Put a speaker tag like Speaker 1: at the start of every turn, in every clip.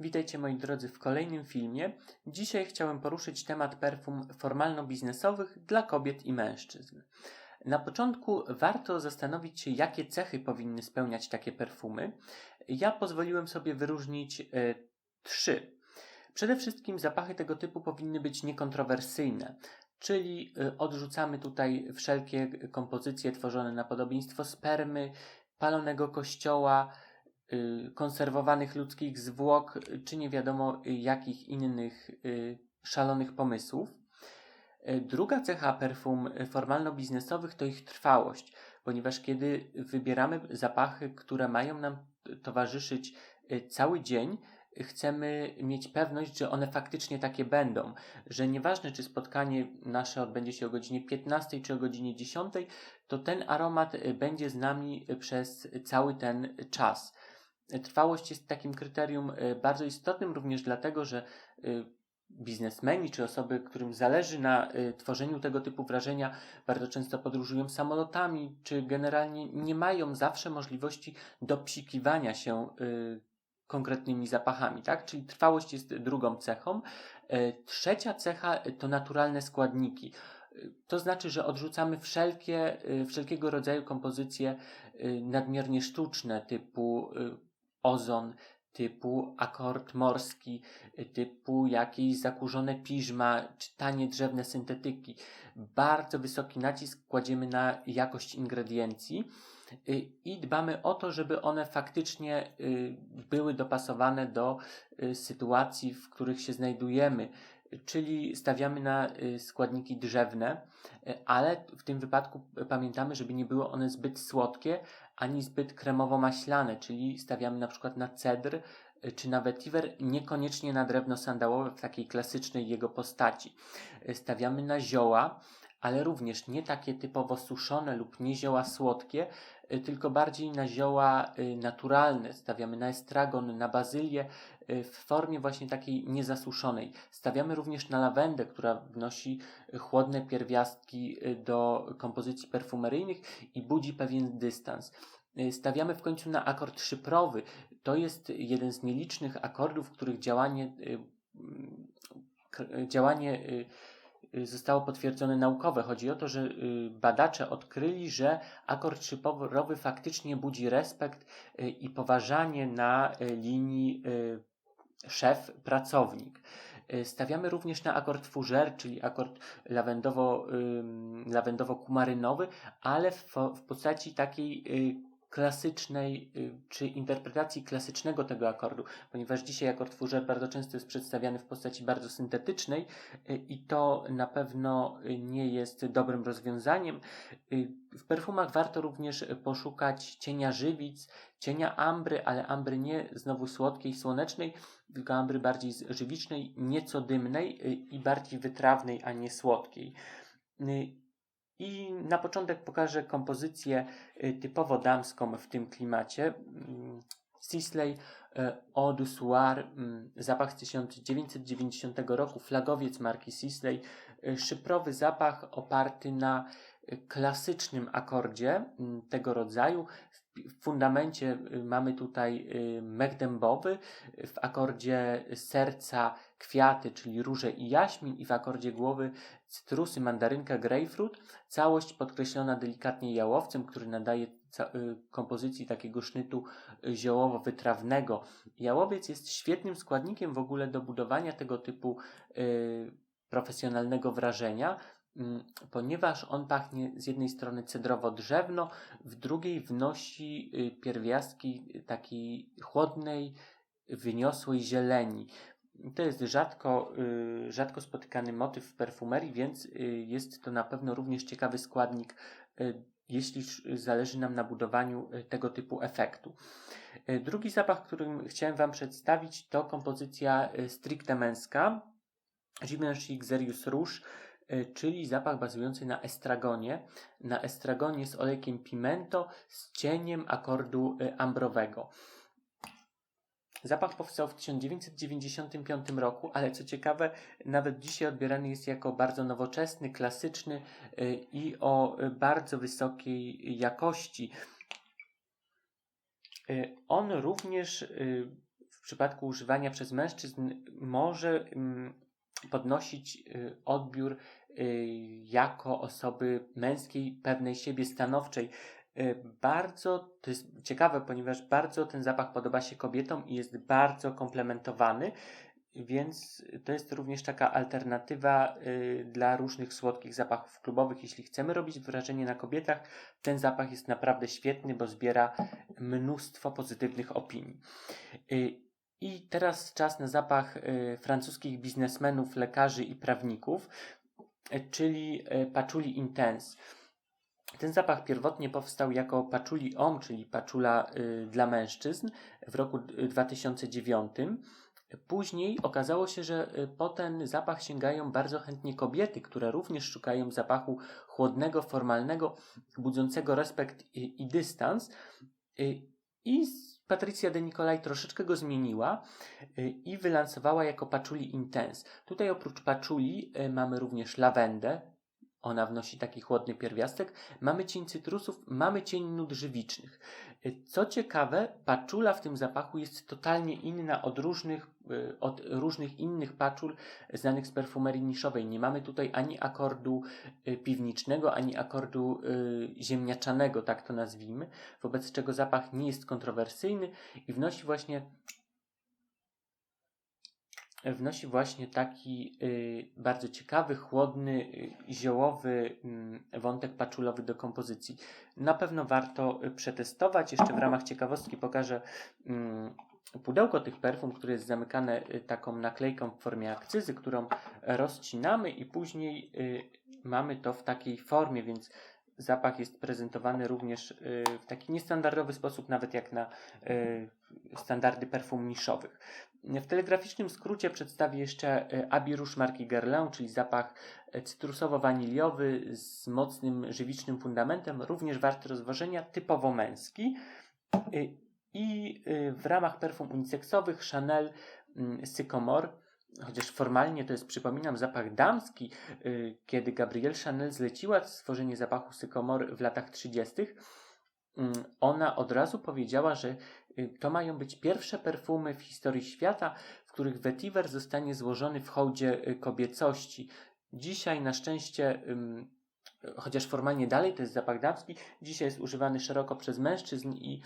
Speaker 1: Witajcie moi drodzy w kolejnym filmie. Dzisiaj chciałem poruszyć temat perfum formalno-biznesowych dla kobiet i mężczyzn. Na początku warto zastanowić się, jakie cechy powinny spełniać takie perfumy. Ja pozwoliłem sobie wyróżnić e, trzy. Przede wszystkim zapachy tego typu powinny być niekontrowersyjne, czyli e, odrzucamy tutaj wszelkie kompozycje tworzone na podobieństwo spermy, palonego kościoła, y, konserwowanych ludzkich zwłok, y, czy nie wiadomo y, jakich innych y, szalonych pomysłów. Y, Druga cecha perfum y, formalno-biznesowych to ich trwałość, ponieważ kiedy wybieramy zapachy, które mają nam towarzyszyć y, cały dzień, y, chcemy mieć pewność, że one faktycznie takie będą, że nieważne czy spotkanie nasze odbędzie się o godzinie 15 czy o godzinie 10, to ten aromat y, będzie z nami y, przez cały ten czas. Trwałość jest takim kryterium y, bardzo istotnym również dlatego, że y, biznesmeni czy osoby, którym zależy na y, tworzeniu tego typu wrażenia, bardzo często podróżują samolotami, czy generalnie nie mają zawsze możliwości dopsikiwania się konkretnymi zapachami, tak? Czyli trwałość jest drugą cechą. Trzecia cecha to naturalne składniki. To znaczy, że odrzucamy wszelkie, wszelkiego rodzaju kompozycje nadmiernie sztuczne, typu ozon, typu akord morski, typu jakieś zakurzone piżma, czy tanie drzewne syntetyki. Bardzo wysoki nacisk kładziemy na jakość ingrediencji y, i dbamy o to, żeby one faktycznie y, były dopasowane do y, sytuacji, w których się znajdujemy. Czyli stawiamy na y, składniki drzewne, y, ale w tym wypadku pamiętamy, żeby nie były one zbyt słodkie ani zbyt kremowo-maślane, czyli stawiamy na przykład na cedr y, czy na vetiver, niekoniecznie na drewno sandałowe w takiej klasycznej jego postaci. Stawiamy na zioła, ale również nie takie typowo suszone lub nie zioła słodkie, tylko bardziej na zioła naturalne. Stawiamy na estragon, na bazylię w formie właśnie takiej niezasuszonej. Stawiamy również na lawendę, która wnosi y, chłodne pierwiastki y, do kompozycji perfumeryjnych i budzi pewien dystans. Y, Stawiamy w końcu na akord szyprowy. To jest jeden z nielicznych akordów, których działanie, y, działanie y, y, zostało potwierdzone naukowe. Chodzi o to, że y, badacze odkryli, że akord szyprowy faktycznie budzi respekt y, i poważanie na y, linii y, szef-pracownik. Y, Stawiamy również na akord fougère, czyli akord lawendowo, lawendowo-kumarynowy, ale w, w postaci takiej y, klasycznej, y, czy interpretacji klasycznego tego akordu, ponieważ dzisiaj akord fougère bardzo często jest przedstawiany w postaci bardzo syntetycznej y, i to na pewno nie jest dobrym rozwiązaniem. Y, W perfumach warto również poszukać cienia żywic, cienia ambry, ale ambry nie znowu słodkiej, słonecznej, tylko ambry bardziej żywicznej, nieco dymnej i bardziej wytrawnej, a nie słodkiej. Y, I na początek pokażę kompozycję y, typowo damską w tym klimacie. Mm, Sisley y, Eau du Soir, mm, zapach z 1990 roku, flagowiec marki Sisley, y, szyprowy zapach oparty na y, klasycznym akordzie mm, tego rodzaju. W fundamencie y, mamy tutaj y, mech dębowy, w akordzie serca kwiaty, czyli róże i jaśmin i w akordzie głowy cytrusy, mandarynka, grapefruit. Całość podkreślona delikatnie jałowcem, który nadaje y, kompozycji takiego sznytu y, ziołowo-wytrawnego. Jałowiec jest świetnym składnikiem w ogóle do budowania tego typu y, profesjonalnego wrażenia, ponieważ on pachnie z jednej strony cedrowo-drzewno, w drugiej wnosi y, pierwiastki takiej chłodnej, wyniosłej zieleni. To jest rzadko, y, rzadko spotykany motyw w perfumerii, więc y, jest to na pewno również ciekawy składnik, jeśli zależy nam na budowaniu tego typu efektu. Drugi zapach, którym chciałem Wam przedstawić, to kompozycja stricte męska, Givenchy Xerius Rouge, czyli zapach bazujący na estragonie. Na estragonie z olejkiem pimento z cieniem akordu y, ambrowego. Zapach powstał w 1995 roku, ale co ciekawe, nawet dzisiaj odbierany jest jako bardzo nowoczesny, klasyczny y, i o bardzo wysokiej jakości. On również w przypadku używania przez mężczyzn może mm, podnosić odbiór jako osoby męskiej, pewnej siebie stanowczej. Y, bardzo to jest ciekawe, ponieważ bardzo ten zapach podoba się kobietom i jest bardzo komplementowany. Więc to jest również taka alternatywa y, dla różnych słodkich zapachów klubowych. Jeśli chcemy robić wrażenie na kobietach, ten zapach jest naprawdę świetny, bo zbiera mnóstwo pozytywnych opinii. Y, I teraz czas na zapach y, francuskich biznesmenów, lekarzy i prawników, y, czyli y, Patchouli Intense. Ten zapach pierwotnie powstał jako Patchouli Homme, czyli paczula y, dla mężczyzn w roku y, 2009. Później okazało się, że y, po ten zapach sięgają bardzo chętnie kobiety, które również szukają zapachu chłodnego, formalnego, budzącego respekt i, i dystans. Y, I Patricia de Nicolai troszeczkę go zmieniła y, i wylansowała jako Patchouli Intense. Tutaj oprócz Patchouli y, mamy również lawendę. Ona wnosi taki chłodny pierwiastek. Mamy cień cytrusów, mamy cień nut żywicznych. Y, Co ciekawe, paczula w tym zapachu jest totalnie inna od różnych, y, od różnych innych paczul znanych z perfumerii niszowej. Nie mamy tutaj ani akordu y, piwniczego, ani akordu ziemniaczanego, tak to nazwijmy, wobec czego zapach nie jest kontrowersyjny i wnosi właśnie wnosi właśnie taki y, bardzo ciekawy, chłodny, y, ziołowy y, wątek paczulowy do kompozycji. Na pewno warto y, przetestować. Jeszcze w ramach ciekawostki pokażę y, pudełko tych perfum, które jest zamykane taką naklejką w formie akcyzy, którą rozcinamy i później mamy to w takiej formie, więc zapach jest prezentowany również y, w taki niestandardowy sposób, nawet jak na y, standardy perfum niszowych. W telegraficznym skrócie przedstawię jeszcze y, Abbey Rouge marki Guerlain, czyli zapach cytrusowo-waniliowy z mocnym żywicznym fundamentem, również warty rozważenia, typowo męski. I w ramach perfum uniseksowych Chanel Sycomore, chociaż formalnie to jest, przypominam, zapach damski, y, kiedy Gabrielle Chanel zleciła stworzenie zapachu Sycomore w latach 30., mm, ona od razu powiedziała, że y, to mają być pierwsze perfumy w historii świata, w których vetiver zostanie złożony w hołdzie y, kobiecości. Dzisiaj na szczęście, chociaż formalnie dalej to jest zapach damski, dzisiaj jest używany szeroko przez mężczyzn i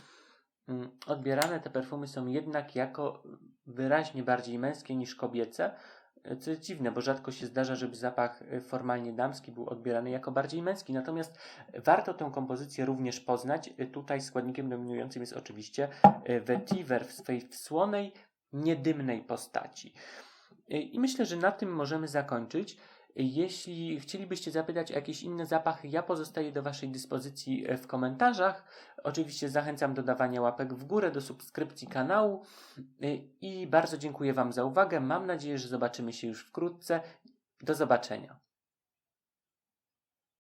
Speaker 1: odbierane te perfumy są jednak jako wyraźnie bardziej męskie niż kobiece. y, Co jest dziwne, bo rzadko się zdarza, żeby zapach y, formalnie damski był odbierany jako bardziej męski. Natomiast warto tę kompozycję również poznać. Y, Tutaj składnikiem dominującym jest oczywiście vetiver w swej słonej, niedymnej postaci. I myślę, że na tym możemy zakończyć. Jeśli chcielibyście zapytać o jakieś inne zapachy, ja pozostaję do Waszej dyspozycji y, w komentarzach. Oczywiście zachęcam do dawania łapek w górę, do subskrypcji kanału y, i bardzo dziękuję Wam za uwagę. Mam nadzieję, że zobaczymy się już wkrótce. Do zobaczenia.